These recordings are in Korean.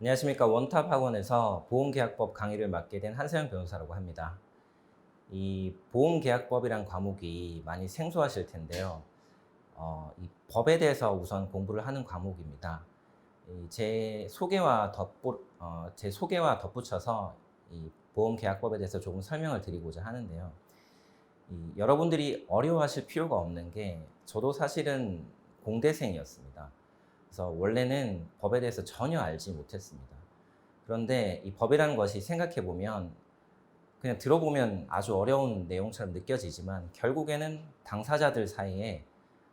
안녕하십니까 원탑 학원에서 보험계약법 강의를 맡게 된 한세영 변호사라고 합니다. 이 보험계약법이란 과목이 많이 생소하실 텐데요. 어, 이 법에 대해서 우선 공부를 하는 과목입니다. 이제 소개와 덧부, 어, 제 소개와 덧붙여서 이 보험계약법에 대해서 조금 설명을 드리고자 하는데요. 이 여러분들이 어려워하실 필요가 없는 게 저도 사실은 공대생이었습니다. 그래서 원래는 법에 대해서 전혀 알지 못했습니다. 그런데 이 법이라는 것이 생각해 보면 그냥 들어보면 아주 어려운 내용처럼 느껴지지만 결국에는 당사자들 사이에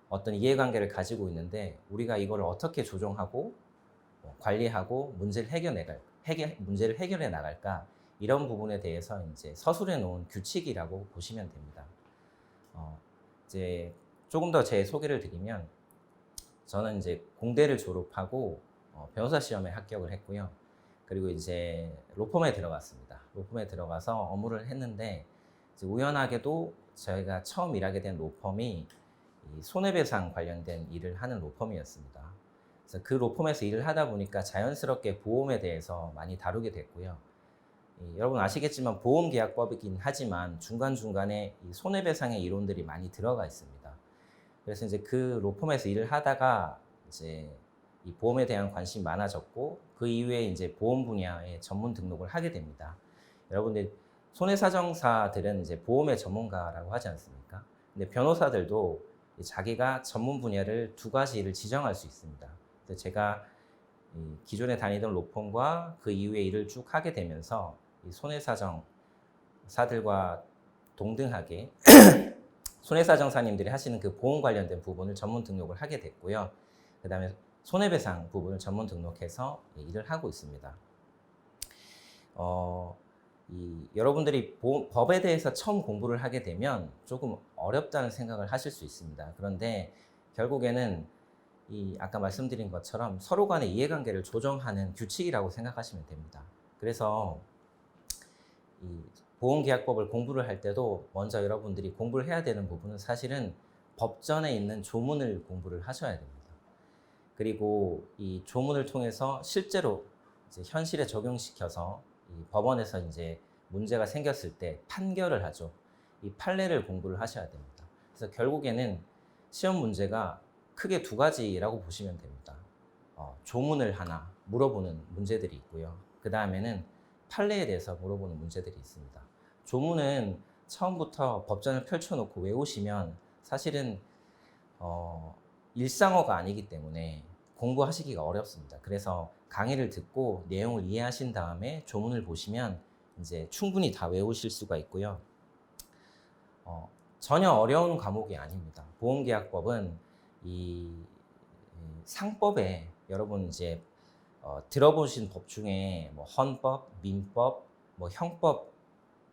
어떤 이해관계를 가지고 있는데 우리가 이걸 어떻게 조정하고 뭐 관리하고 문제를 해결해 나갈 해결 문제를 해결해 나갈까 이런 부분에 대해서 이제 서술해 놓은 규칙이라고 보시면 됩니다. 어, 이제 조금 더 제 소개를 드리면 저는 이제 공대를 졸업하고 어, 변호사 시험에 합격을 했고요. 그리고 이제 로펌에 들어갔습니다. 로펌에 들어가서 업무를 했는데 우연하게도 저희가 처음 일하게 된 로펌이 이 손해배상 관련된 일을 하는 로펌이었습니다. 그래서 그 로펌에서 일을 하다 보니까 자연스럽게 보험에 대해서 많이 다루게 됐고요. 이, 여러분 아시겠지만 보험계약법이긴 하지만 중간중간에 이 손해배상의 이론들이 많이 들어가 있습니다. 그래서 이제 그 로펌에서 일을 하다가 이제 이 보험에 대한 관심이 많아졌고 그 이후에 이제 보험 분야에 전문 등록을 하게 됩니다. 여러분들 손해사정사들은 이제 보험의 전문가라고 하지 않습니까? 근데 변호사들도 자기가 전문 분야를 두 가지를 지정할 수 있습니다. 그래서 제가 이 기존에 다니던 로펌과 그 이후에 일을 쭉 하게 되면서 이 손해사정사들과 동등하게 손해사 정사님들이 하시는 그 보험 관련된 부분을 전문 등록을 하게 됐고요. 그 다음에 손해배상 부분을 전문 등록해서 일을 하고 있습니다. 어, 이, 여러분들이 보험, 법에 대해서 처음 공부를 하게 되면 조금 어렵다는 생각을 하실 수 있습니다. 그런데 결국에는 이 아까 말씀드린 것처럼 서로 간의 이해관계를 조정하는 규칙이라고 생각하시면 됩니다. 그래서 이 보험계약법을 공부를 할 때도 먼저 여러분들이 공부를 해야 되는 부분은 사실은 법전에 있는 조문을 공부를 하셔야 됩니다. 그리고 이 조문을 통해서 실제로 현실에 적용시켜서 이 법원에서 이제 문제가 생겼을 때 판결을 하죠. 이 판례를 공부를 하셔야 됩니다. 그래서 결국에는 시험 문제가 크게 두 가지라고 보시면 됩니다. 어, 조문을 하나 물어보는 문제들이 있고요. 그 다음에는 판례에 대해서 물어보는 문제들이 있습니다. 조문은 처음부터 법전을 펼쳐놓고 외우시면 사실은 어, 일상어가 아니기 때문에 공부하시기가 어렵습니다. 그래서 강의를 듣고 내용을 이해하신 다음에 조문을 보시면 이제 충분히 다 외우실 수가 있고요. 어, 전혀 어려운 과목이 아닙니다. 보험계약법은 이, 이 상법에 여러분 이제 어, 들어보신 법 중에 뭐 헌법, 민법, 뭐 형법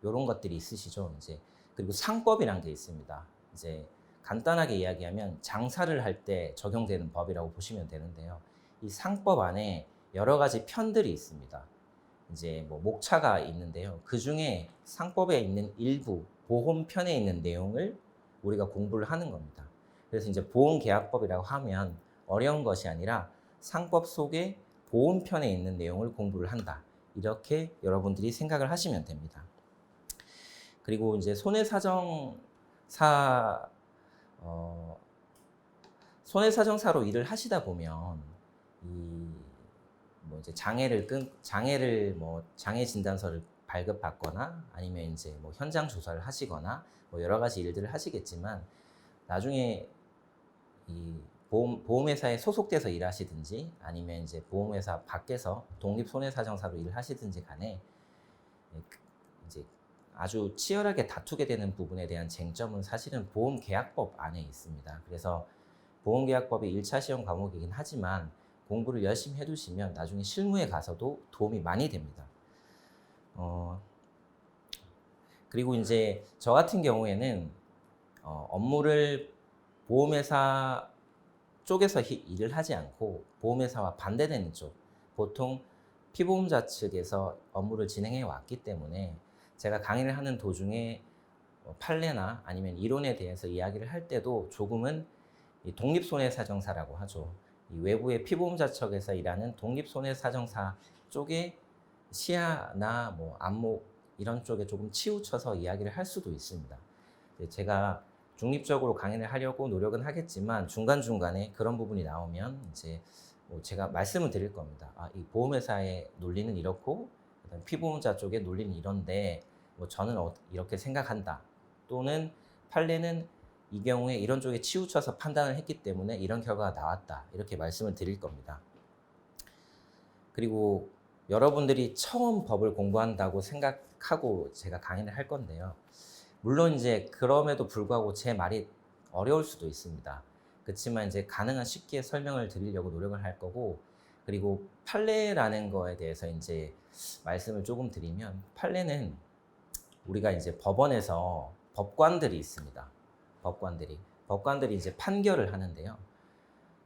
이런 것들이 있으시죠. 이제 그리고 상법이란 게 있습니다. 이제 간단하게 이야기하면 장사를 할 때 적용되는 법이라고 보시면 되는데요. 이 상법 안에 여러 가지 편들이 있습니다. 이제 뭐 목차가 있는데요. 그 중에 상법에 있는 일부 보험편에 있는 내용을 우리가 공부를 하는 겁니다. 그래서 이제 보험계약법이라고 하면 어려운 것이 아니라 상법 속에 보험편에 있는 내용을 공부를 한다. 이렇게 여러분들이 생각을 하시면 됩니다. 그리고 이제 손해사정사 어, 손해사정사로 일을 하시다 보면 이 뭐 이제 장애를 끈 장애를 뭐 장애 진단서를 발급받거나 아니면 이제 뭐 현장 조사를 하시거나 뭐 여러 가지 일들을 하시겠지만 나중에 이 보험 보험회사에 소속돼서 일하시든지 아니면 이제 보험회사 밖에서 독립 손해사정사로 일을 하시든지 간에 이제 아주 치열하게 다투게 되는 부분에 대한 쟁점은 사실은 보험계약법 안에 있습니다. 그래서 보험계약법이 1차 시험 과목이긴 하지만 공부를 열심히 해두시면 나중에 실무에 가서도 도움이 많이 됩니다. 어, 그리고 이제 저 같은 경우에는 어, 업무를 보험회사 쪽에서 일을 하지 않고 보험회사와 반대되는 쪽, 보통 피보험자 측에서 업무를 진행해 왔기 때문에 제가 강의를 하는 도중에 뭐 판례나 아니면 이론에 대해서 이야기를 할 때도 조금은 독립손해사정사라고 하죠. 이 외부의 피보험자 측에서 일하는 독립손해사정사 쪽에 시야나 뭐 안목 이런 쪽에 조금 치우쳐서 이야기를 할 수도 있습니다. 제가 중립적으로 강의를 하려고 노력은 하겠지만 중간 중간에 그런 부분이 나오면 이제 뭐 제가 말씀을 드릴 겁니다. 아, 이 보험회사의 논리는 이렇고 피보험자 쪽의 논리는 이런데 뭐 저는 어- 이렇게 생각한다. 또는 판례는 이 경우에 이런 쪽에 치우쳐서 판단을 했기 때문에 이런 결과가 나왔다. 이렇게 말씀을 드릴 겁니다. 그리고 여러분들이 처음 법을 공부한다고 생각하고 제가 강의를 할 건데요. 물론 이제 그럼에도 불구하고 제 말이 어려울 수도 있습니다. 그렇지만 이제 가능한 쉽게 설명을 드리려고 노력을 할 거고 그리고 판례라는 거에 대해서 이제 말씀을 조금 드리면 판례는 우리가 이제 법원에서 법관들이 있습니다. 법관들이 법관들이 이제 판결을 하는데요.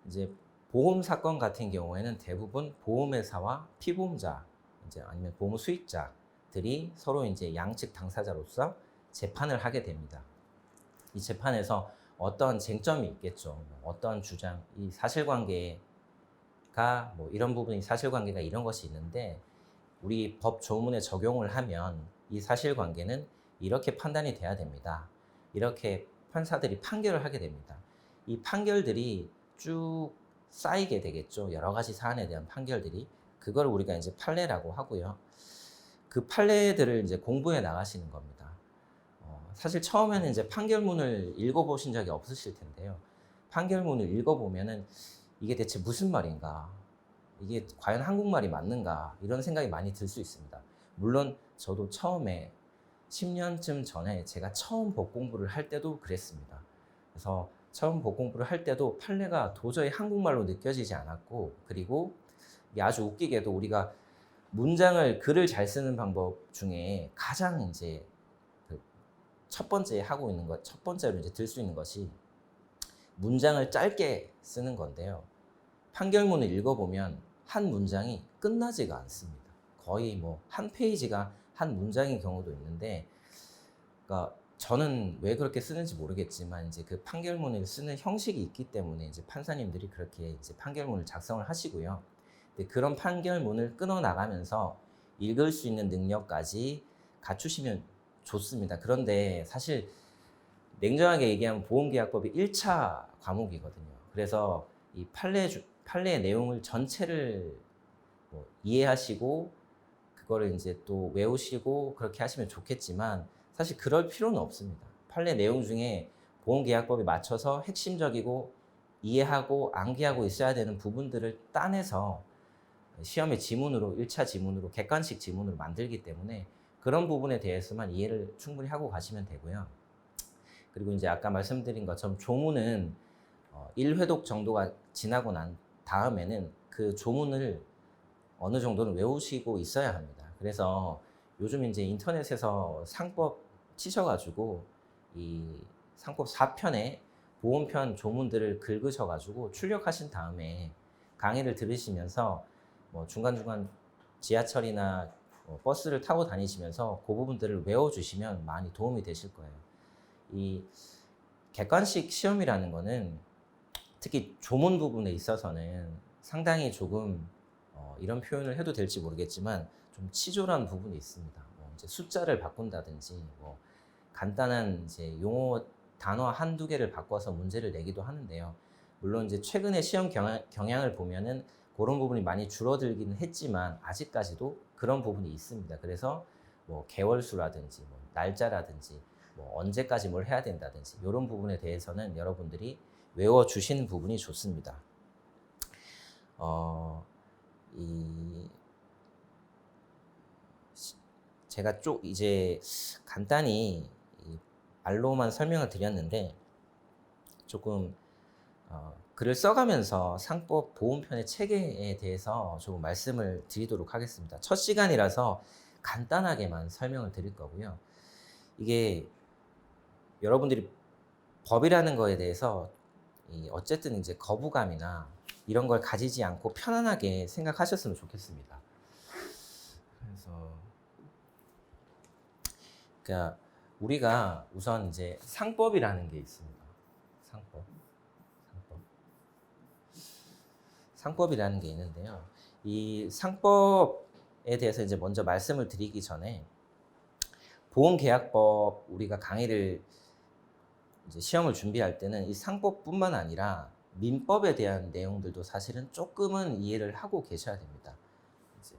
이제 보험 사건 같은 경우에는 대부분 보험회사와 피보험자 이제 아니면 보험 수익자들이 서로 이제 양측 당사자로서 재판을 하게 됩니다. 이 재판에서 어떤 쟁점이 있겠죠. 뭐 어떤 주장, 이 사실관계 가 뭐 이런 부분이 사실관계가 이런 것이 있는데 우리 법 조문에 적용을 하면 이 사실관계는 이렇게 판단이 돼야 됩니다. 이렇게 판사들이 판결을 하게 됩니다. 이 판결들이 쭉 쌓이게 되겠죠. 여러 가지 사안에 대한 판결들이 그걸 우리가 이제 판례라고 하고요. 그 판례들을 이제 공부해 나가시는 겁니다. 어, 사실 처음에는 이제 판결문을 읽어보신 적이 없으실 텐데요. 판결문을 읽어보면은 이게 대체 무슨 말인가? 이게 과연 한국말이 맞는가? 이런 생각이 많이 들 수 있습니다. 물론 저도 처음에 10년쯤 전에 제가 처음 법 공부를 할 때도 그랬습니다. 그래서 처음 법 공부를 할 때도 판례가 도저히 한국말로 느껴지지 않았고 그리고 이게 아주 웃기게도 우리가 문장을 글을 잘 쓰는 방법 중에 가장 이제 그첫 번째 하고 있는 것, 첫 번째로 이제 들 수 있는 것이 문장을 짧게 쓰는 건데요. 판결문을 읽어보면 한 문장이 끝나지가 않습니다. 거의 뭐 한 페이지가 한 문장인 경우도 있는데, 그러니까 저는 왜 그렇게 쓰는지 모르겠지만 이제 그 판결문을 쓰는 형식이 있기 때문에 이제 판사님들이 그렇게 이제 판결문을 작성을 하시고요. 그런 판결문을 끊어 나가면서 읽을 수 있는 능력까지 갖추시면 좋습니다. 그런데 사실 냉정하게 얘기하면 보험계약법이 1차 과목이거든요. 그래서 이 판례 주- 판례의 내용을 전체를 뭐 이해하시고 그거를 이제 또 외우시고 그렇게 하시면 좋겠지만 사실 그럴 필요는 없습니다. 판례 내용 중에 보험계약법에 맞춰서 핵심적이고 이해하고 암기하고 있어야 되는 부분들을 따내서 시험의 지문으로 1차 지문으로 객관식 지문으로 만들기 때문에 그런 부분에 대해서만 이해를 충분히 하고 가시면 되고요. 그리고 이제 아까 말씀드린 것처럼 조문은 어, 1회독 정도가 지나고 난 다음에는 그 조문을 어느 정도는 외우시고 있어야 합니다. 그래서 요즘 이제 인터넷에서 상법 치셔가지고 이 상법 4편에 보험편 조문들을 긁으셔가지고 출력하신 다음에 강의를 들으시면서 뭐 중간중간 지하철이나 어, 버스를 타고 다니시면서 그 부분들을 외워주시면 많이 도움이 되실 거예요. 이 객관식 시험이라는 거는 특히 조문 부분에 있어서는 상당히 조금 어, 이런 표현을 해도 될지 모르겠지만 좀 치졸한 부분이 있습니다. 뭐 이제 숫자를 바꾼다든지 뭐 간단한 이제 용어 단어 한두 개를 바꿔서 문제를 내기도 하는데요. 물론 이제 최근에 시험 경향, 경향 을 보면은 그런 부분이 많이 줄어들기는 했지만 아직까지도 그런 부분이 있습니다. 그래서 뭐 개월 수라든지 뭐 날짜라든지 뭐 언제까지 뭘 해야 된다든지 이런 부분에 대해서는 여러분들이 외워 주시는 부분이 좋습니다. 어, 이 시- 제가 쭉 이제 간단히 이 말로만 설명을 드렸는데 조금 어, 글을 써가면서 상법 보험편의 체계에 대해서 조금 말씀을 드리도록 하겠습니다. 첫 시간이라서 간단하게만 설명을 드릴 거고요. 이게 여러분들이 법이라는 거에 대해서 이 어쨌든 이제 거부감이나 이런 걸 가지지 않고 편안하게 생각하셨으면 좋겠습니다. 그래서 그러니까 우리가 우선 이제 상법이라는 게 있습니다. 상법. 상법. 상법이라는 게 있는데요. 이 상법에 대해서 이제 먼저 말씀을 드리기 전에 보험계약법 우리가 강의를 이제 시험을 준비할 때는 이 상법뿐만 아니라 민법에 대한 내용들도 사실은 조금은 이해를 하고 계셔야 됩니다. 이제.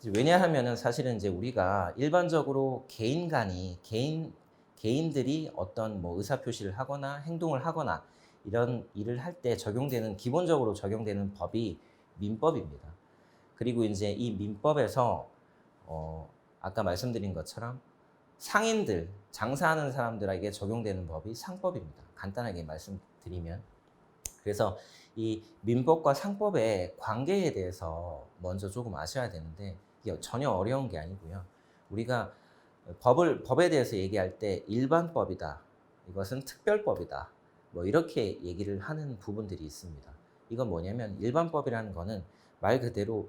이제 왜냐하면은 사실은 이제 우리가 일반적으로 개인 간이 개인 개인들이 어떤 뭐 의사 표시를 하거나 행동을 하거나 이런 일을 할 때 적용되는 기본적으로 적용되는 법이 민법입니다. 그리고 이제 이 민법에서 어 아까 말씀드린 것처럼 상인들 장사하는 사람들에게 적용되는 법이 상법입니다. 간단하게 말씀드리면 그래서 이 민법과 상법의 관계에 대해서 먼저 조금 아셔야 되는데 이게 전혀 어려운 게 아니고요. 우리가 법을 법에 대해서 얘기할 때 일반법이다. 이것은 특별법이다. 뭐 이렇게 얘기를 하는 부분들이 있습니다. 이건 뭐냐면 일반법이라는 거는 말 그대로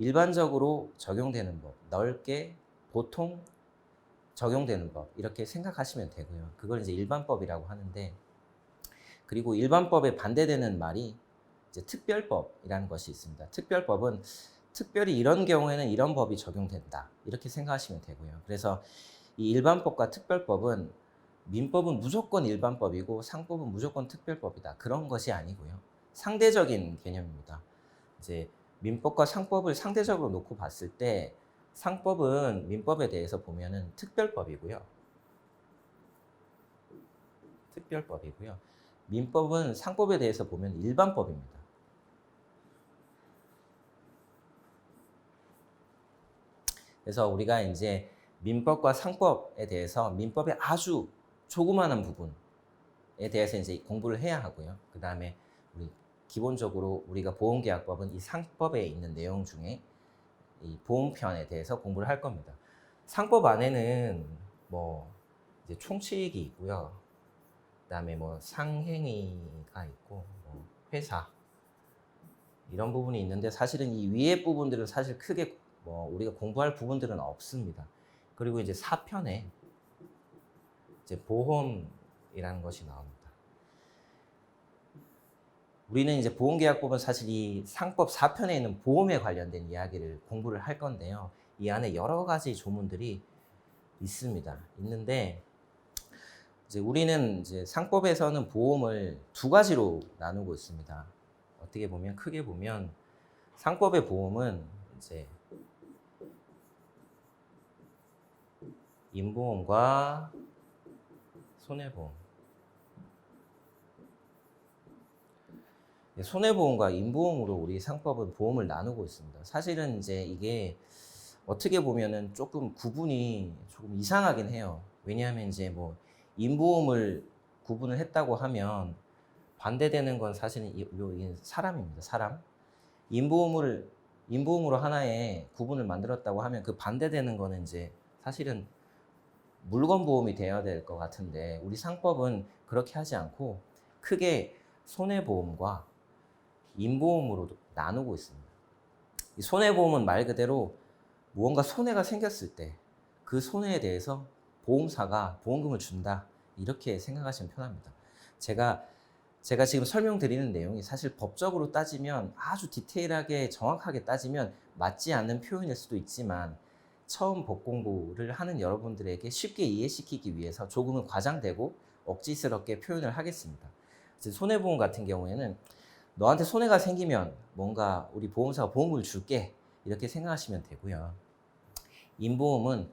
일반적으로 적용되는 법, 넓게 보통 적용되는 법 이렇게 생각하시면 되고요. 그걸 이제 일반법이라고 하는데 그리고 일반법에 반대되는 말이 이제 특별법이라는 것이 있습니다. 특별법은 특별히 이런 경우에는 이런 법이 적용된다. 이렇게 생각하시면 되고요. 그래서 이 일반법과 특별법은 민법은 무조건 일반법이고 상법은 무조건 특별법이다. 그런 것이 아니고요. 상대적인 개념입니다. 이제 민법과 상법을 상대적으로 놓고 봤을 때 상법은 민법에 대해서 보면은 특별법이고요. 특별법이고요. 민법은 상법에 대해서 보면 일반법입니다. 그래서 우리가 이제 민법과 상법에 대해서 민법의 아주 조그마한 부분에 대해서 이제 공부를 해야 하고요. 그 다음에 우리 기본적으로 우리가 보험계약법은 이 상법에 있는 내용 중에 이 보험편에 대해서 공부를 할 겁니다. 상법 안에는 뭐 이제 총칙이 있고요. 그다음에 뭐 상행위가 있고 뭐 회사 이런 부분이 있는데 사실은 이 위에 부분들은 사실 크게 뭐 우리가 공부할 부분들은 없습니다. 그리고 이제 4편에 이제 보험이라는 것이 나옵니다. 우리는 이제 보험계약법은 사실 이 상법 4편에 있는 보험에 관련된 이야기를 공부를 할 건데요. 이 안에 여러 가지 조문들이 있습니다. 있는데 이제 우리는 이제 상법에서는 보험을 두 가지로 나누고 있습니다. 어떻게 보면 크게 보면 상법의 보험은 이제 임보험과 손해보험. 네, 손해보험과 임보험으로 우리 상법은 보험을 나누고 있습니다. 사실은 이제 이게 어떻게 보면은 조금 구분이 조금 이상하긴 해요. 왜냐하면 이제 뭐 임보험을 구분을 했다고 하면 반대되는 건 사실은 이, 이 사람입니다. 사람. 임보험을 임보험으로 하나의 구분을 만들었다고 하면 그 반대되는 거는 이제 사실은 물건 보험이 되어야 될 것 같은데 우리 상법은 그렇게 하지 않고 크게 손해보험과 인보험으로 나누고 있습니다. 이 손해보험은 말 그대로 무언가 손해가 생겼을 때 그 손해에 대해서 보험사가 보험금을 준다 이렇게 생각하시면 편합니다. 제가 제가 지금 설명드리는 내용이 사실 법적으로 따지면 아주 디테일하게 정확하게 따지면 맞지 않는 표현일 수도 있지만 처음 법 공부를 하는 여러분들에게 쉽게 이해시키기 위해서 조금은 과장되고 억지스럽게 표현을 하겠습니다. 손해보험 같은 경우에는 너한테 손해가 생기면 뭔가 우리 보험사가 보험을 줄게 이렇게 생각하시면 되고요. 인보험은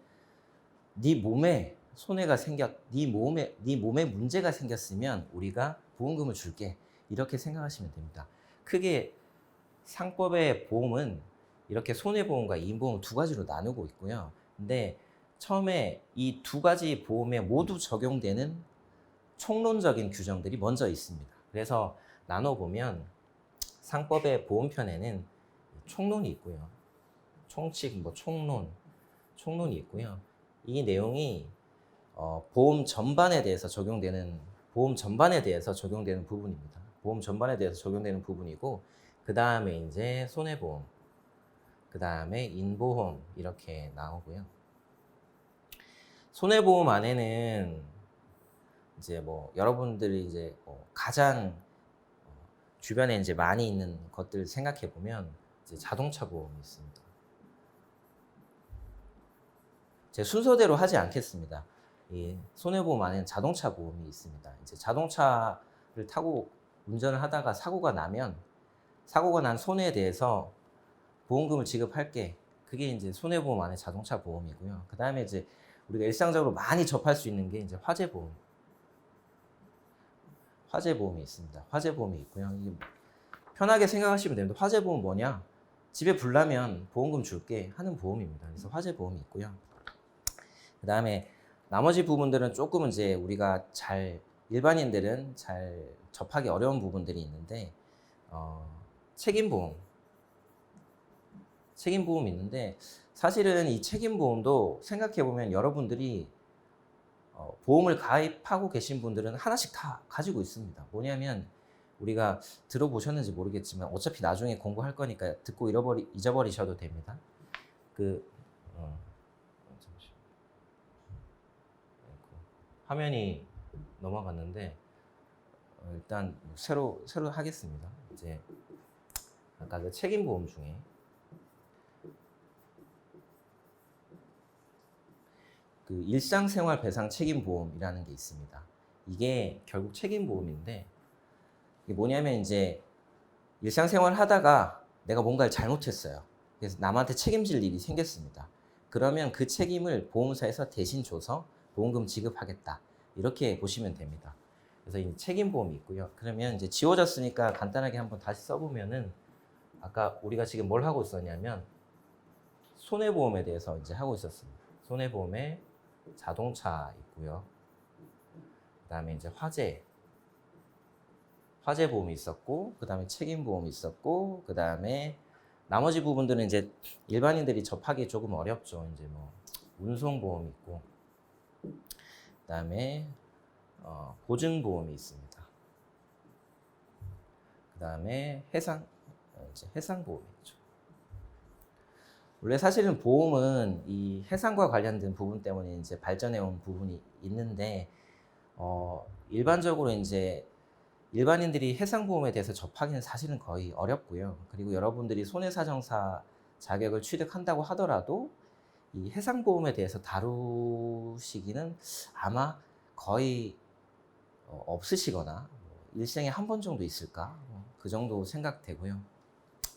네 몸에 손해가 생겼, 네 몸에 네 몸에 문제가 생겼으면 우리가 보험금을 줄게 이렇게 생각하시면 됩니다. 크게 상법의 보험은 이렇게 손해보험과 인보험 두 가지로 나누고 있고요. 근데 처음에 이 두 가지 보험에 모두 적용되는 총론적인 규정들이 먼저 있습니다. 그래서 나눠보면 상법의 보험편에는 총론이 있고요. 총칙, 뭐 총론, 총론이 있고요. 이 내용이 어, 보험 전반에 대해서 적용되는 보험 전반에 대해서 적용되는 부분입니다. 보험 전반에 대해서 적용되는 부분이고 그 다음에 이제 손해보험, 그 다음에 인보험 이렇게 나오고요. 손해보험 안에는 이제 뭐 여러분들이 이제 뭐 가장 어, 주변에 이제 많이 있는 것들 생각해 보면 자동차 보험이 있습니다. 제 순서대로 하지 않겠습니다. 이 손해보험 안에는 자동차 보험이 있습니다. 이제 자동차를 타고 운전을 하다가 사고가 나면 사고가 난 손해에 대해서 보험금을 지급할게. 그게 이제 손해보험 안에 자동차 보험이고요. 그 다음에 이제 우리가 일상적으로 많이 접할 수 있는 게 이제 화재 보험. 화재 보험이 있습니다. 화재 보험이 있고요. 편하게 생각하시면 됩니다. 화재 보험 뭐냐? 집에 불 나면 보험금 줄게 하는 보험입니다. 그래서 화재 보험이 있고요. 그 다음에 나머지 부분들은 조금 이제 우리가 잘 일반인들은 잘 접하기 어려운 부분들이 있는데 어, 책임보험 책임보험이 있는데 사실은 이 책임보험도 생각해보면 여러분들이 어, 보험을 가입하고 계신 분들은 하나씩 다 가지고 있습니다. 뭐냐면 우리가 들어보셨는지 모르겠지만 어차피 나중에 공부할 거니까 듣고 잃어버리, 잊어버리셔도 됩니다. 그 어, 화면이 넘어갔는데 어, 일단 새로 새로 하겠습니다. 이제 아까 그 책임 보험 중에 그 일상생활 배상 책임보험이라는 게 있습니다. 이게 결국 책임보험인데 이게 뭐냐면 이제 일상생활 하다가 내가 뭔가를 잘못했어요. 그래서 남한테 책임질 일이 생겼습니다. 그러면 그 책임을 보험사에서 대신 줘서 보험금 지급하겠다. 이렇게 보시면 됩니다. 그래서 이 책임보험이 있고요. 그러면 이제 지워졌으니까 간단하게 한번 다시 써보면은 아까 우리가 지금 뭘 하고 있었냐면 손해보험에 대해서 이제 하고 있었습니다. 손해보험에 자동차 있고요. 그다음에 이제 화재 화재 보험이 있었고 그다음에 책임 보험이 있었고 그다음에 나머지 부분들은 이제 일반인들이 접하기 조금 어렵죠. 이제 뭐 운송 보험이 있고 그다음에 어, 보증 보험이 있습니다. 그다음에 해상 어, 이제 해상 보험이 있죠. 원래 사실은 보험은 이 해상과 관련된 부분 때문에 이제 발전해 온 부분이 있는데 어 일반적으로 이제 일반인들이 해상보험에 대해서 접하기는 사실은 거의 어렵고요. 그리고 여러분들이 손해사정사 자격을 취득한다고 하더라도 이 해상보험에 대해서 다루시기는 아마 거의 어, 없으시거나 뭐 일생에 한 번 정도 있을까? 뭐그 정도 생각되고요.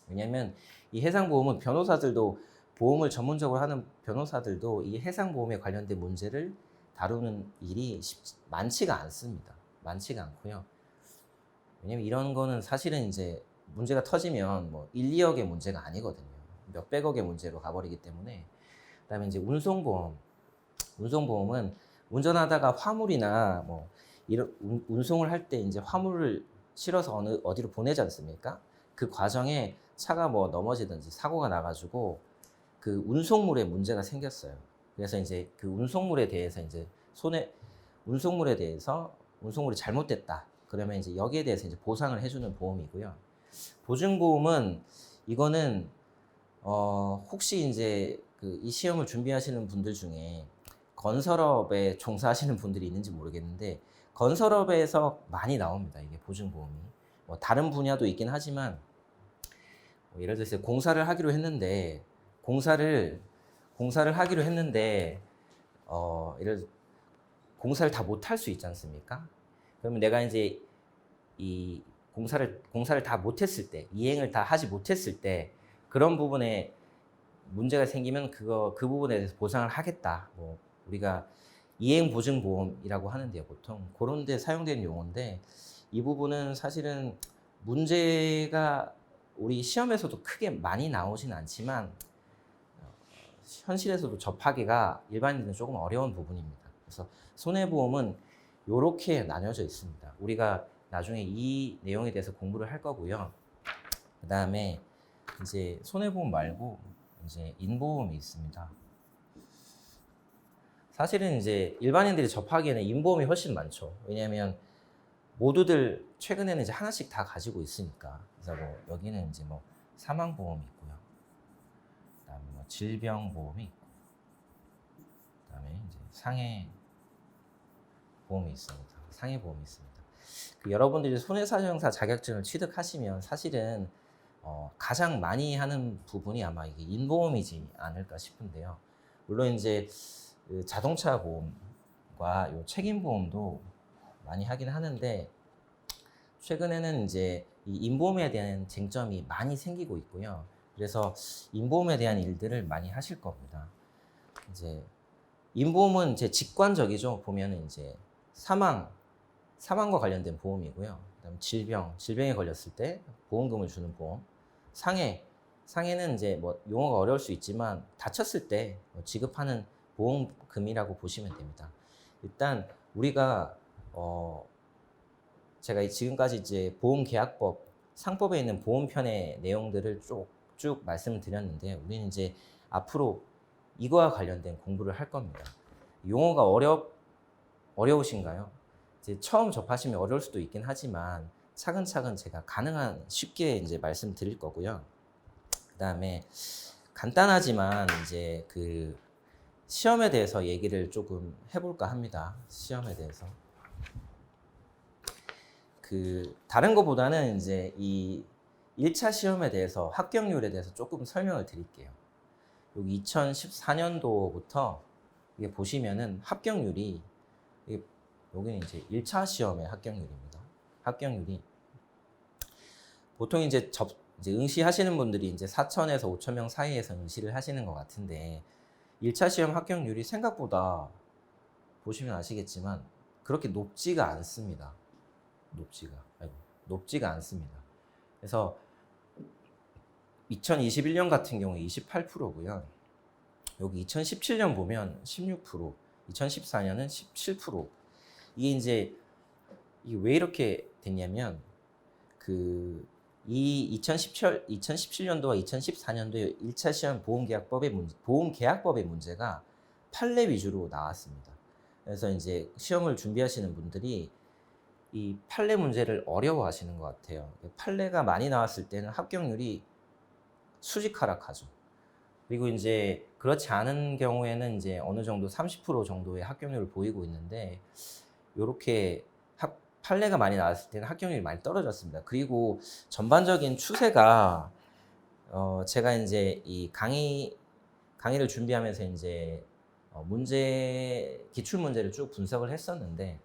왜냐하면 이 해상보험은 변호사들도 보험을 전문적으로 하는 변호사들도 이 해상보험에 관련된 문제를 다루는 일이 쉽, 많지가 않습니다. 많지가 않고요. 왜냐면 이런 거는 사실은 이제 문제가 터지면 뭐 1, 2억의 문제가 아니거든요. 몇백억의 문제로 가버리기 때문에. 그 다음에 이제 운송보험. 운송보험은 운전하다가 화물이나 뭐 이런 운- 운송을 할 때 이제 화물을 실어서 어느 어디로 보내지 않습니까? 그 과정에 차가 뭐 넘어지든지 사고가 나가지고 그 운송물에 문제가 생겼어요. 그래서 이제 그 운송물에 대해서 이제 손해 운송물에 대해서 운송물이 잘못됐다. 그러면 이제 여기에 대해서 이제 보상을 해주는 보험이고요. 보증보험은 이거는 어 혹시 이제 그 이 시험을 준비하시는 분들 중에 건설업에 종사하시는 분들이 있는지 모르겠는데 건설업에서 많이 나옵니다. 이게 보증보험이. 뭐 다른 분야도 있긴 하지만 뭐 예를 들어서 공사를 하기로 했는데 공사를 공사를 하기로 했는데 어 예를 공사를 다 못 할 수 있지 않습니까? 그러면 내가 이제 이 공사를 공사를 다 못했을 때 이행을 다 하지 못했을 때 그런 부분에 문제가 생기면 그거 그 부분에 대해서 보상을 하겠다. 뭐 우리가 이행 보증 보험이라고 하는데요, 보통 그런 데 사용되는 용어인데 이 부분은 사실은 문제가 우리 시험에서도 크게 많이 나오진 않지만 어, 현실에서도 접하기가 일반인들은 조금 어려운 부분입니다. 그래서 손해보험은 이렇게 나뉘어져 있습니다. 우리가 나중에 이 내용에 대해서 공부를 할 거고요. 그 다음에 이제 손해보험 말고 이제 인보험이 있습니다. 사실은 이제 일반인들이 접하기에는 인보험이 훨씬 많죠. 왜냐하면 모두들 최근에는 이제 하나씩 다 가지고 있으니까. 그래서 뭐 여기는 이제 뭐 사망보험이 있고요. 그다음에 뭐 질병보험이 있고, 그 다음에 이제 상해 보험이 있습니다. 상해 보험이 있습니다. 그 여러분들이 손해사정사 자격증을 취득하시면 사실은 어, 가장 많이 하는 부분이 아마 이게 인보험이지 않을까 싶은데요. 물론 이제 그 자동차 보험과 요 책임 보험도 많이 하긴 하는데 최근에는 이제 이 인보험에 대한 쟁점이 많이 생기고 있고요. 그래서 인보험에 대한 일들을 많이 하실 겁니다. 이제 인보험은 이제 직관적이죠. 보면은 이제 사망, 사망과 관련된 보험이고요. 그다음 질병, 질병에 걸렸을 때 보험금을 주는 보험. 상해, 상해는 이제 뭐 용어가 어려울 수 있지만 다쳤을 때뭐 지급하는 보험금이라고 보시면 됩니다. 일단 우리가 어 제가 지금까지 이제 보험계약법 상법에 있는 보험편의 내용들을 쭉, 쭉 말씀을 드렸는데 우리는 이제 앞으로 이거와 관련된 공부를 할 겁니다. 용어가 어려 어려우신가요? 이제 처음 접하시면 어려울 수도 있긴 하지만 차근차근 제가 가능한 쉽게 이제 말씀드릴 거고요. 그다음에 간단하지만 이제 그 시험에 대해서 얘기를 조금 해볼까 합니다. 시험에 대해서. 그 다른 것보다는 이제 이 1차 시험에 대해서 합격률에 대해서 조금 설명을 드릴게요. 여기 2014년도부터 이게 보시면은 합격률이 여기는 이제 1차 시험의 합격률입니다. 합격률이 보통 이제 접 이제 응시하시는 분들이 이제 4천에서 5천 명 사이에서 응시를 하시는 것 같은데 1차 시험 합격률이 생각보다 보시면 아시겠지만 그렇게 높지가 않습니다. 높지가 아이고, 높지가 않습니다. 그래서 2021년 같은 경우에 28%고요. 여기 2017년 보면 16%, 2014년은 17%. 이게 이제 이게 왜 이렇게 됐냐면 그 이 2017, 2017년도와 2014년도의 1차 시험 보험계약법의 문제, 보험계약법의 문제가 판례 위주로 나왔습니다. 그래서 이제 시험을 준비하시는 분들이 이 판례 문제를 어려워하시는 것 같아요. 판례가 많이 나왔을 때는 합격률이 수직 하락하죠. 그리고 이제 그렇지 않은 경우에는 이제 어느 정도 30% 정도의 합격률을 보이고 있는데 이렇게 판례가 많이 나왔을 때는 합격률이 많이 떨어졌습니다. 그리고 전반적인 추세가 어 제가 이제 이 강의 강의를 준비하면서 이제 어 문제 기출 문제를 쭉 분석을 했었는데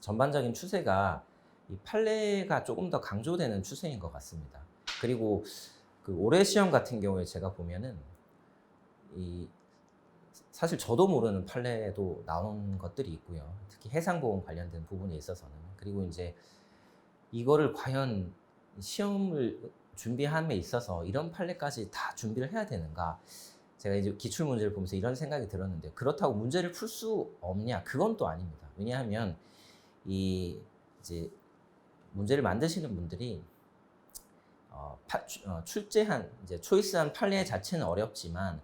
전반적인 추세가 이 판례가 조금 더 강조되는 추세인 것 같습니다. 그리고 그 올해 시험 같은 경우에 제가 보면은 이 사실 저도 모르는 판례도 나온 것들이 있고요. 특히 해상보험 관련된 부분에 있어서는 그리고 이제 이거를 과연 시험을 준비함에 있어서 이런 판례까지 다 준비를 해야 되는가? 제가 이제 기출 문제를 보면서 이런 생각이 들었는데 그렇다고 문제를 풀 수 없냐? 그건 또 아닙니다. 왜냐하면 이 이제 문제를 만드시는 분들이 어, 파, 어, 출제한 이제 초이스한 판례 자체는 어렵지만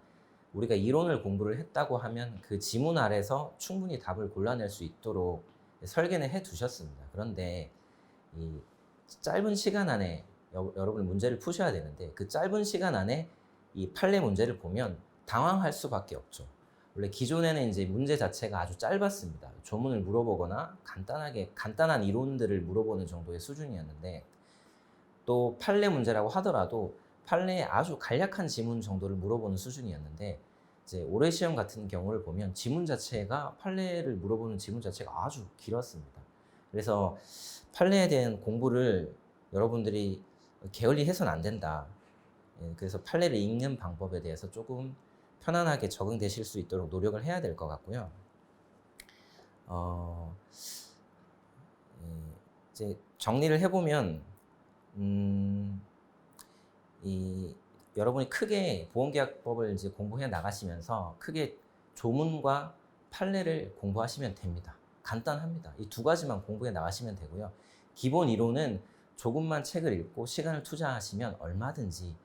우리가 이론을 공부를 했다고 하면 그 지문 아래서 충분히 답을 골라낼 수 있도록 설계는 해 두셨습니다. 그런데 이 짧은 시간 안에 여, 여러분 문제를 푸셔야 되는데 그 짧은 시간 안에 이 판례 문제를 보면 당황할 수밖에 없죠. 원래 기존에는 이제 문제 자체가 아주 짧았습니다. 조문을 물어보거나 간단하게 간단한 이론들을 물어보는 정도의 수준이었는데 또 판례 문제라고 하더라도 판례에 아주 간략한 지문 정도를 물어보는 수준이었는데 이제 올해 시험 같은 경우를 보면 지문 자체가 판례를 물어보는 지문 자체가 아주 길었습니다. 그래서 판례에 대한 공부를 여러분들이 게을리 해서는 안 된다. 예, 그래서 판례를 읽는 방법에 대해서 조금 편안하게 적응되실 수 있도록 노력을 해야 될 것 같고요. 어, 예, 이제 정리를 해보면, 음, 이 여러분이 크게 보험계약법을 이제 공부해 나가시면서 크게 조문과 판례를 공부하시면 됩니다. 간단합니다. 이 두 가지만 공부해 나가시면 되고요. 기본 이론은 조금만 책을 읽고 시간을 투자하시면 얼마든지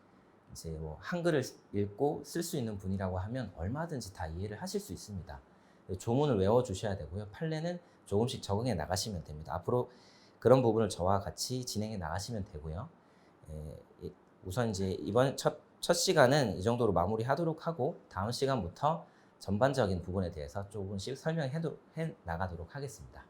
이제 뭐 한글을 읽고 쓸 수 있는 분이라고 하면 얼마든지 다 이해를 하실 수 있습니다. 조문을 외워 주셔야 되고요. 판례는 조금씩 적응해 나가시면 됩니다. 앞으로 그런 부분을 저와 같이 진행해 나가시면 되고요. 예, 우선 이제 이번 첫, 첫 시간은 이 정도로 마무리하도록 하고 다음 시간부터 전반적인 부분에 대해서 조금씩 설명해 도- 해 나가도록 하겠습니다.